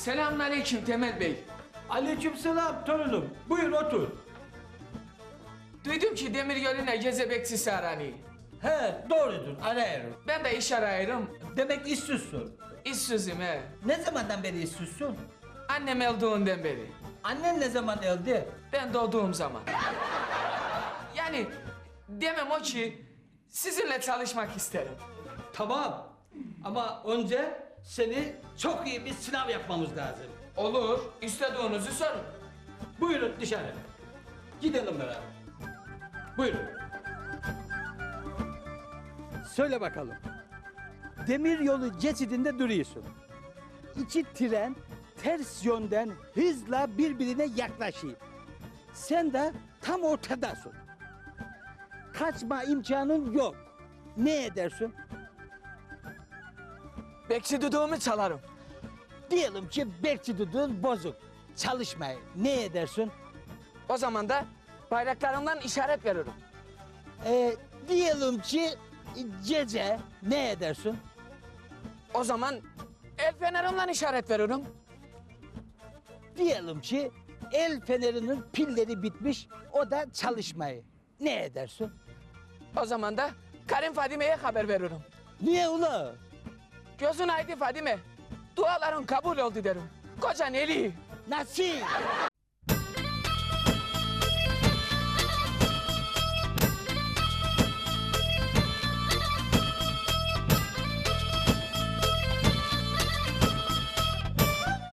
Selamünaleyküm Temel Bey. Aleykümselam torunum. Buyur otur. Duydum ki demir yoluna geze bekçisi aranıyor. He doğrudur arıyorum. Ben de iş arıyorum. Demek işsizsin. İşsizim he. Ne zamandan beri işsizsin? Annem öldüğünden beri. Annen ne zaman öldü? Ben doğduğum zaman. Yani demem o ki sizinle çalışmak isterim. Tamam. Ama önce seni çok iyi bir sınav yapmamız lazım. Olur. İstediğinizi sorun. Buyurun dışarı. Gidelim beraber. Buyurun. Söyle bakalım. Demir yolu geçidinde duruyorsun. İki tren ters yönden hızla birbirine yaklaşıyor. Sen de tam ortadasın. Kaçma imkanın yok. Ne edersin? Bekçi düdüğümü çalarım. Diyelim ki bekçi düdüğün bozuk. Çalışmaya ne edersin? O zaman da bayraklarımdan işaret veririm. Ee, diyelim ki gece ne edersin? O zaman el fenerimden işaret veririm. Diyelim ki el fenerinin pilleri bitmiş, o da çalışmayı. Ne edersin? O zaman da Karim Fadime'ye haber veririm. Niye ula? Gözün aydın Fadime. Duaların kabul oldu derim. Kocan eli. Nasıl?